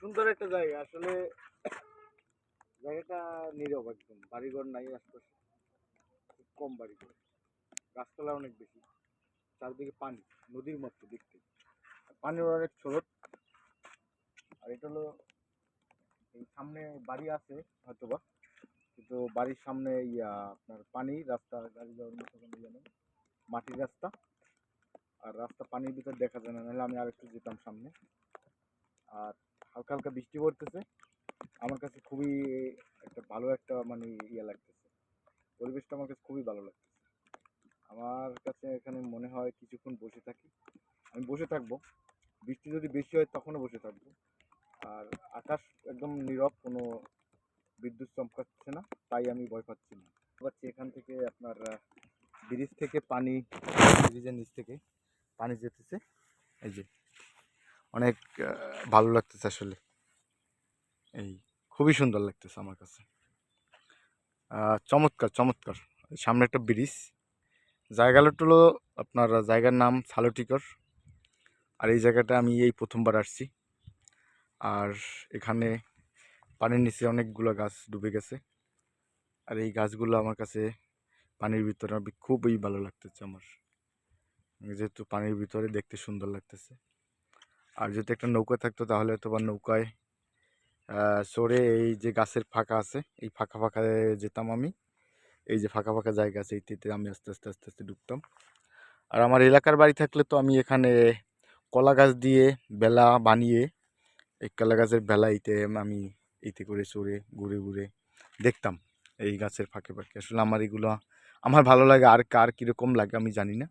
সুন্দর একটা জায়গা, আসলে জায়গাটা নীরব একদম, বাড়িঘর নাই আশপাশে, খুব কম বাড়িঘর, গাছপালা অনেক বেশি, চারদিকে পানি, নদীর মতো দেখতে, পানির অনেক স্রোত, আর এটা হলো, এই সামনে বাড়ি আছে হয়তোবা, কিন্তু বাড়ির সামনে ইয়া, আপনার পানি, রাস্তা, গাড়ি যাওয়ার মতো কোনো ইয়ে মাটির রাস্তা, আর রাস্তা পানির ভিতর দেখা যায় না, নাহলে আমি আরেকটু যেতাম সামনে, আর হালকা হালকা বৃষ্টি পড়তেছে। আমার কাছে খুবই একটা ভালো একটা মানে ইয়ে লাগতেছে। পরিবেশটা আমার কাছে খুবই ভালো লাগতেছে। আমার কাছে এখানে মনে হয় কিছুক্ষণ বসে থাকি। আমি বসে থাকব। বৃষ্টি যদি বেশি হয় তখনও বসে থাকব। আর আকাশ একদম নীরব, কোনো বিদ্যুৎ চমকাচ্ছে না, তাই আমি ভয় পাচ্ছি না। পাচ্ছি এখান থেকে আপনার ব্রিজ থেকে পানি, ব্রিজের নিচ থেকে পানি যেতেছে। এই যে অনেক ভালো লাগতেছে আসলে। এই খুবই সুন্দর লাগতেছে আমার কাছে। চমৎকার চমৎকার। সামনে একটা ব্রিজ। জায়গাটা আপনার জায়গার নাম সালোটিকর। আর এই জায়গাটা আমি এই প্রথমবার আসছি। আর এখানে পানির নিচে অনেকগুলো গাছ ডুবে গেছে। আর এই গাছগুলো আমার কাছে পানির ভিতরে খুবই ভালো লাগতেছে আমার। যেহেতু পানির ভিতরে দেখতে সুন্দর লাগতেছে। আর যদি একটা নৌকা থাকতো তাহলে তো বা নৌকায় সরে এই যে গাছের ফাঁকা আছে, এই ফাঁকা ফাঁকায় যেতাম আমি। এই যে ফাঁকা ফাঁকা জায়গা আছে এইটিতে আমি আস্তে আস্তে আস্তে আস্তে ঢুকতাম আর আমার এলাকার বাড়ি থাকলে তো আমি এখানে কলা গাছ দিয়ে বেলা বানিয়ে, এই কলা গাছের বেলা এইতে আমি এইতে করে চড়ে ঘুরে ঘুরে দেখতাম। এই গাছের ফাঁকে ফাঁকে। আসলে আমার এগুলো, আমার ভালো লাগে আর কার কীরকম লাগে আমি জানি না।